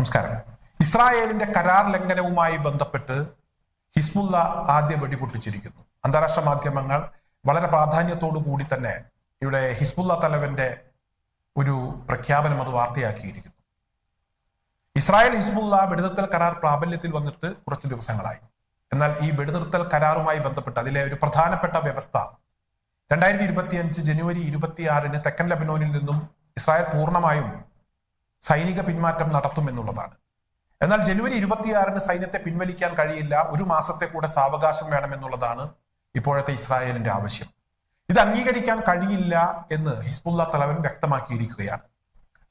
നമസ്കാരം. ഇസ്രായേലിന്റെ കരാർ ലംഘനവുമായി ബന്ധപ്പെട്ട് ഹിസ്മുല്ല ആദ്യ വെടിപൊട്ടിച്ചിരിക്കുന്നു. അന്താരാഷ്ട്ര മാധ്യമങ്ങൾ വളരെ പ്രാധാന്യത്തോടു കൂടി തന്നെ ഇവിടെ ഹിസ്മുല്ല തലവന്റെ ഒരു പ്രഖ്യാപനം അത് വാർത്തയാക്കിയിരിക്കുന്നു. ഇസ്രായേൽ ഹിസ്ബുല്ല വെടിനിർത്തൽ കരാർ പ്രാബല്യത്തിൽ വന്നിട്ട് കുറച്ച് ദിവസങ്ങളായി. എന്നാൽ ഈ വെടിനിർത്തൽ കരാറുമായി ബന്ധപ്പെട്ട് അതിലെ ഒരു പ്രധാനപ്പെട്ട വ്യവസ്ഥ രണ്ടായിരത്തി ഇരുപത്തിയഞ്ച് ജനുവരി ഇരുപത്തിയാറിന് തെക്കൻ ലബനോനിൽ നിന്നും ഇസ്രായേൽ പൂർണമായും സൈനിക പിന്മാറ്റം നടത്തുമെന്നുള്ളതാണ് എന്നാൽ ജനുവരി ഇരുപത്തിയാറിന് സൈന്യത്തെ പിൻവലിക്കാൻ കഴിയില്ല. ഒരു മാസത്തെ കൂടെ സാവകാശം വേണമെന്നുള്ളതാണ് ഇപ്പോഴത്തെ ഇസ്രായേലിന്റെ ആവശ്യം. ഇത് അംഗീകരിക്കാൻ കഴിയില്ല എന്ന് ഹിസ്ബുല്ല തലവൻ വ്യക്തമാക്കിയിരിക്കുകയാണ്.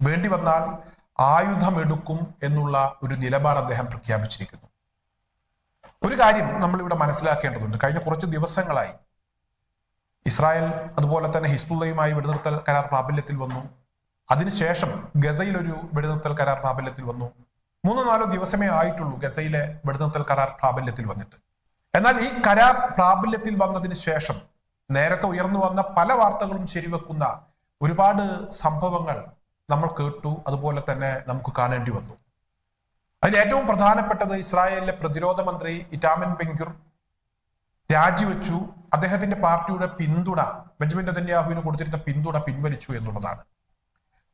വേണ്ടി വന്നാൽ ആയുധമെടുക്കും എന്നുള്ള ഒരു നിലപാട് അദ്ദേഹം പ്രഖ്യാപിച്ചിരിക്കുന്നു. ഒരു കാര്യം നമ്മൾ ഇവിടെ മനസ്സിലാക്കേണ്ടതുണ്ട്. കഴിഞ്ഞ കുറച്ച് ദിവസങ്ങളായി ഇസ്രായേൽ അതുപോലെ തന്നെ ഹിസ്ബുള്ളയുമായി വെടിനിർത്തൽ കരാർ പ്രാബല്യത്തിൽ വന്നു. അതിനുശേഷം ഗസയിൽ ഒരു വെടിനിർത്തൽ കരാർ പ്രാബല്യത്തിൽ വന്നു. മൂന്നോ നാലോ ദിവസമേ ആയിട്ടുള്ളൂ ഗസയിലെ വെടിനിർത്തൽ കരാർ പ്രാബല്യത്തിൽ വന്നിട്ട്. എന്നാൽ ഈ കരാർ പ്രാബല്യത്തിൽ വന്നതിന് ശേഷം നേരത്തെ ഉയർന്നു വന്ന പല വാർത്തകളും ശരിവെക്കുന്ന ഒരുപാട് സംഭവങ്ങൾ നമ്മൾ കേട്ടു. അതുപോലെ തന്നെ നമുക്ക് കാണേണ്ടി വന്നു. അതിൽ ഏറ്റവും പ്രധാനപ്പെട്ടത് ഇസ്രായേലിലെ പ്രതിരോധ മന്ത്രി ഇറ്റാമൻ ബെങ്കുർ രാജിവെച്ചു. അദ്ദേഹത്തിന്റെ പാർട്ടിയുടെ പിന്തുണ ബെഞ്ചമിൻ നെതന്യാഹുവിന് കൊടുത്തിരുന്ന പിന്തുണ പിൻവലിച്ചു എന്നുള്ളതാണ്.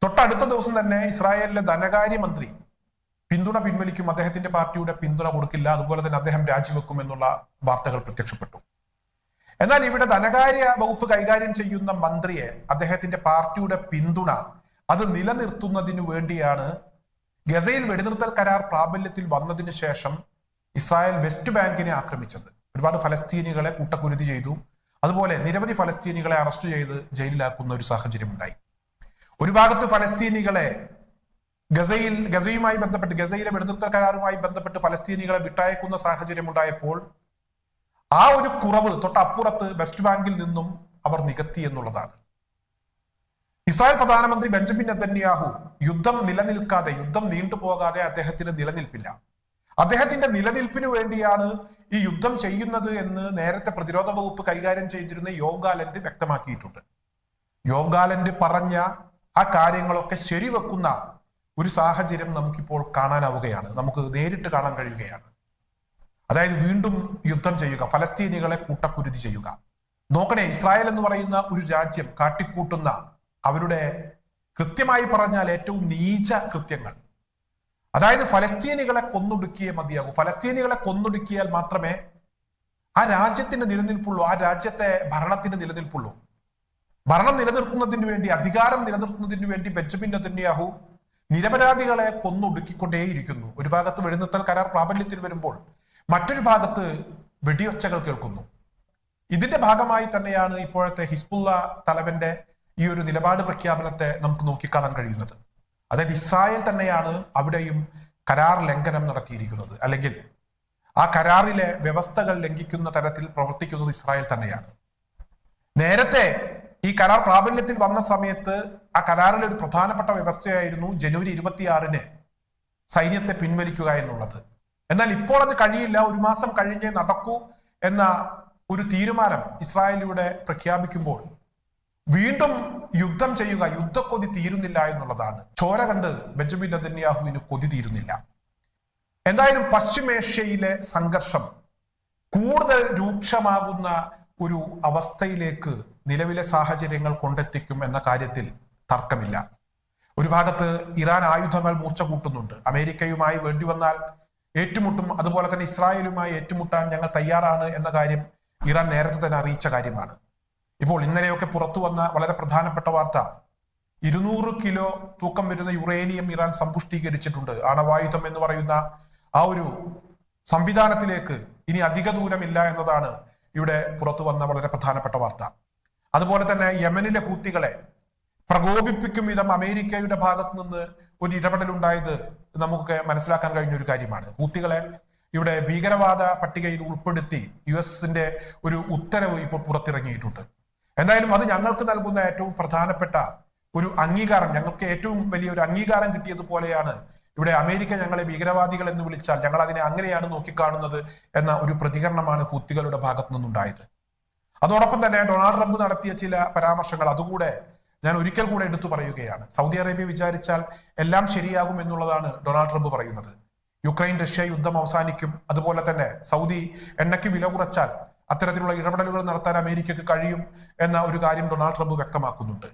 തൊട്ടടുത്ത ദിവസം തന്നെ ഇസ്രായേലിലെ ധനകാര്യമന്ത്രി പിന്തുണ പിൻവലിക്കും അദ്ദേഹത്തിന്റെ പാർട്ടിയുടെ പിന്തുണ കൊടുക്കില്ല അതുപോലെ തന്നെ അദ്ദേഹം രാജിവെക്കും എന്നുള്ള വാർത്തകൾ പ്രത്യക്ഷപ്പെട്ടു. എന്നാൽ ഇവിടെ ധനകാര്യ വകുപ്പ് കൈകാര്യം ചെയ്യുന്ന മന്ത്രിയെ അദ്ദേഹത്തിന്റെ പാർട്ടിയുടെ പിന്തുണ അത് നിലനിർത്തുന്നതിനു വേണ്ടിയാണ് ഗസയിൽ വെടിനിർത്തൽ കരാർ പ്രാബല്യത്തിൽ വന്നതിന് ശേഷം ഇസ്രായേൽ വെസ്റ്റ് ബാങ്കിനെ ആക്രമിച്ചത്. ഒരുപാട് ഫലസ്തീനികളെ കൂട്ടക്കുരുതി ചെയ്തു. അതുപോലെ നിരവധി ഫലസ്തീനികളെ അറസ്റ്റ് ചെയ്ത് ജയിലിലാക്കുന്ന ഒരു സാഹചര്യം ഉണ്ടായി ഒരു ഭാഗത്ത് ഫലസ്തീനികളെ ഗസയിൽ ഗസയുമായി ബന്ധപ്പെട്ട് ഗസയിലെ വെടിനിർത്തൽ കരാറുമായി ബന്ധപ്പെട്ട് ഫലസ്തീനികളെ വിട്ടയക്കുന്ന സാഹചര്യം ഉണ്ടായപ്പോൾ ആ ഒരു കുറവ് തൊട്ടപ്പുറത്ത് വെസ്റ്റ് ബാങ്കിൽ നിന്നും അവർ നികത്തി എന്നുള്ളതാണ്. ഇസ്രായേൽ പ്രധാനമന്ത്രി ബെഞ്ചമിൻ നെതന്യാഹു യുദ്ധം നിലനിൽക്കാതെ യുദ്ധം നീണ്ടുപോകാതെ അദ്ദേഹത്തിന് നിലനിൽപ്പില്ല. അദ്ദേഹത്തിന്റെ നിലനിൽപ്പിനു വേണ്ടിയാണ് ഈ യുദ്ധം ചെയ്യുന്നത് എന്ന് നേരത്തെ പ്രതിരോധ വകുപ്പ് കൈകാര്യം ചെയ്തിരുന്ന യോഗാലന്റ് വ്യക്തമാക്കിയിട്ടുണ്ട്. യോഗാലന്റ് പറഞ്ഞ ആ കാര്യങ്ങളൊക്കെ ശരിവെക്കുന്ന ഒരു സാഹചര്യം നമുക്കിപ്പോൾ കാണാനാവുകയാണ്. നമുക്ക് നേരിട്ട് കാണാൻ കഴിയുകയാണ്. അതായത് വീണ്ടും യുദ്ധം ചെയ്യുക ഫലസ്തീനികളെ കൂട്ടക്കുരുതി ചെയ്യുക. നോക്കണേ ഇസ്രായേൽ എന്ന് പറയുന്ന ഒരു രാജ്യം കാട്ടിക്കൂട്ടുന്ന അവരുടെ കൃത്യമായി പറഞ്ഞാൽ ഏറ്റവും നീച കൃത്യങ്ങൾ. അതായത് ഫലസ്തീനികളെ കൊന്നൊടുക്കിയേ മതിയാകൂ. ഫലസ്തീനികളെ കൊന്നൊടുക്കിയാൽ മാത്രമേ ആ രാജ്യത്തിന് നിലനിൽപ്പുള്ളൂ ആ രാജ്യത്തെ ഭരണത്തിന് നിലനിൽപ്പുള്ളൂ. ഭരണം നിലനിർത്തുന്നതിന് വേണ്ടി അധികാരം നിലനിർത്തുന്നതിന് വേണ്ടി ബെഞ്ചമിൻ നെതന്യാഹു നിരപരാധികളെ കൊന്നൊടുക്കിക്കൊണ്ടേയിരിക്കുന്നു. ഒരു ഭാഗത്ത് വെടിനിർത്തൽ കരാർ പ്രാബല്യത്തിൽ വരുമ്പോൾ മറ്റൊരു ഭാഗത്ത് വെടിയൊച്ചകൾ കേൾക്കുന്നു. ഇതിന്റെ ഭാഗമായി തന്നെയാണ് ഇപ്പോഴത്തെ ഹിസ്ബുള്ള തലവന്റെ ഈ ഒരു നിലപാട് പ്രഖ്യാപനത്തെ നമുക്ക് നോക്കിക്കാണാൻ കഴിയുന്നത്. അതായത് ഇസ്രായേൽ തന്നെയാണ് അവിടെയും കരാർ ലംഘനം നടത്തിയിരിക്കുന്നത്. അല്ലെങ്കിൽ ആ കരാറിലെ വ്യവസ്ഥകൾ ലംഘിക്കുന്ന തരത്തിൽ പ്രവർത്തിക്കുന്നത് ഇസ്രായേൽ തന്നെയാണ്. നേരത്തെ ഈ കരാർ പ്രാബല്യത്തിൽ വന്ന സമയത്ത് ആ കരാറിലെ ഒരു പ്രധാനപ്പെട്ട വ്യവസ്ഥയായിരുന്നു ജനുവരി ഇരുപത്തിയാറിന് സൈന്യത്തെ പിൻവലിക്കുക എന്നുള്ളത്. എന്നാൽ ഇപ്പോൾ അത് കഴിയില്ല. ഒരു മാസം കഴിഞ്ഞേ നടക്കൂ എന്ന ഒരു തീരുമാനം ഇസ്രായേലിലൂടെ പ്രഖ്യാപിക്കുമ്പോൾ വീണ്ടും യുദ്ധം ചെയ്യുക യുദ്ധക്കൊതി തീരുന്നില്ല എന്നുള്ളതാണ്. ചോര കണ്ട് ബെഞ്ചമിൻ നദന്യാഹുവിന് കൊതി തീരുന്നില്ല. എന്തായാലും പശ്ചിമേഷ്യയിലെ സംഘർഷം കൂടുതൽ രൂക്ഷമാകുന്ന ഒരു അവസ്ഥയിലേക്ക് നിലവിലെ സാഹചര്യങ്ങൾ കൊണ്ടെത്തിക്കും എന്ന കാര്യത്തിൽ തർക്കമില്ല. ഒരു ഭാഗത്ത് ഇറാൻ ആയുധങ്ങൾ മൂർച്ച കൂട്ടുന്നുണ്ട്. അമേരിക്കയുമായി വേണ്ടി വന്നാൽ ഏറ്റുമുട്ടും അതുപോലെ തന്നെ ഇസ്രായേലുമായി ഏറ്റുമുട്ടാൻ ഞങ്ങൾ തയ്യാറാണ് എന്ന കാര്യം ഇറാൻ നേരത്തെ തന്നെ അറിയിച്ച കാര്യമാണ്. ഇപ്പോൾ ഇന്നലെയൊക്കെ പുറത്തു വന്ന വളരെ പ്രധാനപ്പെട്ട വാർത്ത ഇരുന്നൂറ് കിലോ തൂക്കം വരുന്ന യുറേനിയം ഇറാൻ സമ്പുഷ്ടീകരിച്ചിട്ടുണ്ട്. ആണവായുധം എന്ന് പറയുന്ന ആ ഒരു സംവിധാനത്തിലേക്ക് ഇനി അധിക ദൂരമില്ല എന്നതാണ് ഇവിടെ പുറത്തു വന്ന വളരെ പ്രധാനപ്പെട്ട വാർത്ത. അതുപോലെ തന്നെ യമനിലെ ഹൂത്തികളെ പ്രകോപിപ്പിക്കും വിധം അമേരിക്കയുടെ ഭാഗത്ത് നിന്ന് ഒരു ഇടപെടൽ ഉണ്ടായത് നമുക്ക് മനസ്സിലാക്കാൻ കഴിഞ്ഞ ഒരു കാര്യമാണ്. ഹൂത്തികളെ ഇവിടെ ഭീകരവാദ പട്ടികയിൽ ഉൾപ്പെടുത്തി യു എസിന്റെ ഒരു ഉത്തരവ് ഇപ്പോൾ പുറത്തിറങ്ങിയിട്ടുണ്ട്. എന്തായാലും അത് ഞങ്ങൾക്ക് നൽകുന്ന ഏറ്റവും പ്രധാനപ്പെട്ട ഒരു അംഗീകാരം ഞങ്ങൾക്ക് ഏറ്റവും വലിയ ഒരു അംഗീകാരം കിട്ടിയതുപോലെയാണ് ഇവിടെ അമേരിക്ക ഞങ്ങളെ ഭീകരവാദികൾ എന്ന് വിളിച്ചാൽ ഞങ്ങൾ അതിനെ അങ്ങനെയാണ് നോക്കിക്കാണുന്നത് എന്ന ഒരു പ്രതികരണമാണ് ഹൂത്തികളുടെ ഭാഗത്തു നിന്നുണ്ടായത്. അതോടൊപ്പം തന്നെ ഡൊണാൾഡ് ട്രംപ് നടത്തിയ ചില പരാമർശങ്ങൾ അതുകൂടെ ഞാൻ ഒരിക്കൽ കൂടെ എടുത്തു പറയുകയാണ്. സൗദി അറേബ്യ വിചാരിച്ചാൽ എല്ലാം ശരിയാകും എന്നുള്ളതാണ് ഡൊണാൾഡ് ട്രംപ് പറയുന്നത്. യുക്രൈൻ റഷ്യ യുദ്ധം അവസാനിക്കും. അതുപോലെ തന്നെ സൗദി എണ്ണയ്ക്ക് വില കുറച്ചാൽ അത്തരത്തിലുള്ള ഇടപെടലുകൾ നടത്താൻ അമേരിക്കക്ക് കഴിയും എന്ന ഒരു കാര്യം ഡൊണാൾഡ് ട്രംപ് വ്യക്തമാക്കുന്നുണ്ട്.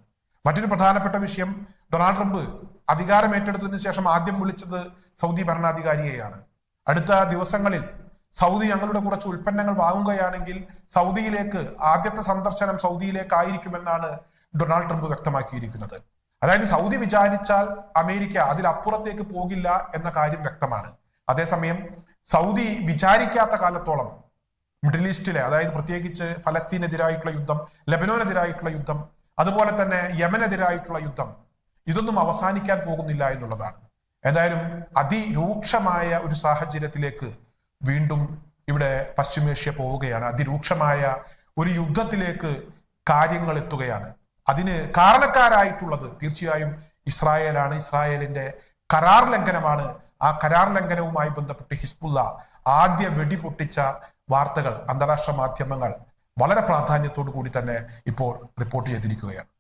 മറ്റൊരു പ്രധാനപ്പെട്ട വിഷയം ഡൊണാൾഡ് ട്രംപ് അധികാരം ഏറ്റെടുത്തതിന് ശേഷം ആദ്യം വിളിച്ചത് സൗദി ഭരണാധികാരിയെയാണ്. അടുത്ത ദിവസങ്ങളിൽ സൗദി ഞങ്ങളുടെ കുറച്ച് ഉൽപ്പന്നങ്ങൾ വാങ്ങുകയാണെങ്കിൽ സൗദിയിലേക്ക് ആദ്യത്തെ സന്ദർശനം സൗദിയിലേക്കായിരിക്കുമെന്നാണ് ഡൊണാൾഡ് ട്രംപ് വ്യക്തമാക്കിയിരിക്കുന്നത്. അതായത് സൗദി വിചാരിച്ചാൽ അമേരിക്ക അതിലപ്പുറത്തേക്ക് പോകില്ല എന്ന കാര്യം വ്യക്തമാണ്. അതേസമയം സൗദി വിചാരിക്കാത്ത കാലത്തോളം മിഡിൽ ഈസ്റ്റിലെ അതായത് പ്രത്യേകിച്ച് ഫലസ്തീനെതിരായിട്ടുള്ള യുദ്ധം ലബനോനെതിരായിട്ടുള്ള യുദ്ധം അതുപോലെ തന്നെ യമനെതിരായിട്ടുള്ള യുദ്ധം ഇതൊന്നും അവസാനിക്കാൻ പോകുന്നില്ല എന്നുള്ളതാണ്. എന്തായാലും അതിരൂക്ഷമായ ഒരു സാഹചര്യത്തിലേക്ക് വീണ്ടും ഇവിടെ പശ്ചിമേഷ്യ പോവുകയാണ്. അതിരൂക്ഷമായ ഒരു യുദ്ധത്തിലേക്ക് കാര്യങ്ങൾ എത്തുകയാണ്. അതിന് കാരണക്കാരായിട്ടുള്ളത് തീർച്ചയായും ഇസ്രായേലാണ്. ഇസ്രായേലിന്റെ കരാർ ലംഘനമാണ്. ആ കരാർ ലംഘനവുമായി ബന്ധപ്പെട്ട് ഹിസ്ബുല്ല ആദ്യ വെടിപൊട്ടിച്ച വാർത്തകൾ അന്താരാഷ്ട്ര മാധ്യമങ്ങൾ വളരെ പ്രാധാന്യത്തോടു കൂടി തന്നെ ഇപ്പോൾ റിപ്പോർട്ട് ചെയ്തിരിക്കുകയാണ്.